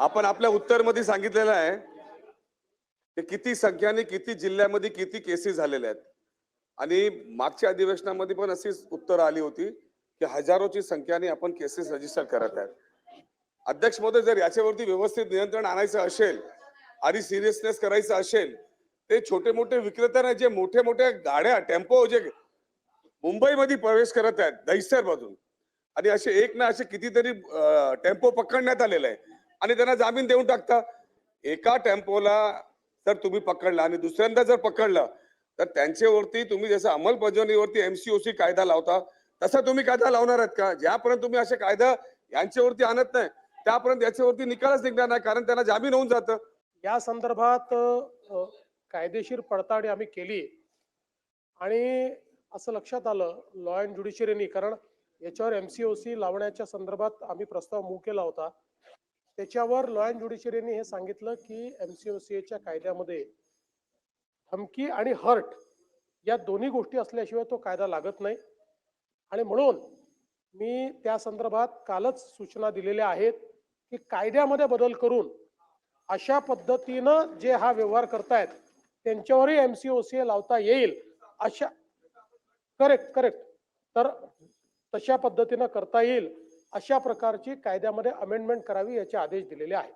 आपण आपल्या उत्तरमध्ये सांगितलेलं आहे की किती संख्याने किती जिल्ह्यामध्ये किती केसेस झालेल्या आहेत. आणि मागच्या अधिवेशनामध्ये पण अशीच उत्तर आली होती की हजारोची संख्याने आपण केसेस रजिस्टर करत आहेत. अध्यक्ष महोदय जर याच्यावरती व्यवस्थित नियंत्रण आणायचं असेल आणि सिरियसनेस करायचं असेल ते छोटे मोठे विक्रेत्यांना ना जे मोठे मोठे गाड्या टेम्पो जे मुंबईमध्ये प्रवेश करत आहेत दहिसर मधून आणि असे एक ना असे कितीतरी टेम्पो पकडण्यात आलेले आहे आणि त्यांना जामीन देऊन टाकता. एका टेम्पोला जर तुम्ही पकडला आणि दुसऱ्यांदा जर पकडलं तर त्यांच्यावरती तुम्ही जसं अंमलबजावणीवरती एमसीओसी कायदा लावता तसा तुम्ही कायदा लावणार आहेत का? ज्यापर्यंत तुम्ही असे कायदा यांच्यावरती आणत नाही त्यापर्यंत याच्यावरती निकालच निघणार नाही कारण त्यांना जामीन होऊन जातं. या संदर्भात कायदेशीर पडताळणी आम्ही केली. आणि असं लक्षात आलं लॉ अँड ज्युडिशियरीनी कारण याच्यावर एमसीओसी लावण्याच्या संदर्भात आम्ही प्रस्ताव मूव केला होता. त्याच्यावर लॉ अँड ज्युडिशरीने हे सांगितलं की एमसीओसीच्या कायद्यामध्ये धमकी आणि हर्ट या दोन्ही गोष्टी असल्याशिवाय तो कायदा लागत नाही. आणि म्हणून मी त्या संदर्भात कालच सूचना दिलेल्या आहेत की कायद्यामध्ये बदल करून अशा पद्धतीनं जे हा व्यवहार करतायत त्यांच्यावरही M C O C A लावता येईल अशा करेक्ट करेक्ट तर तशा पद्धतीनं करता येईल. अशा प्रकारची कायद्यामध्ये अमेंडमेंट करावी याचे आदेश दिलेले आहेत.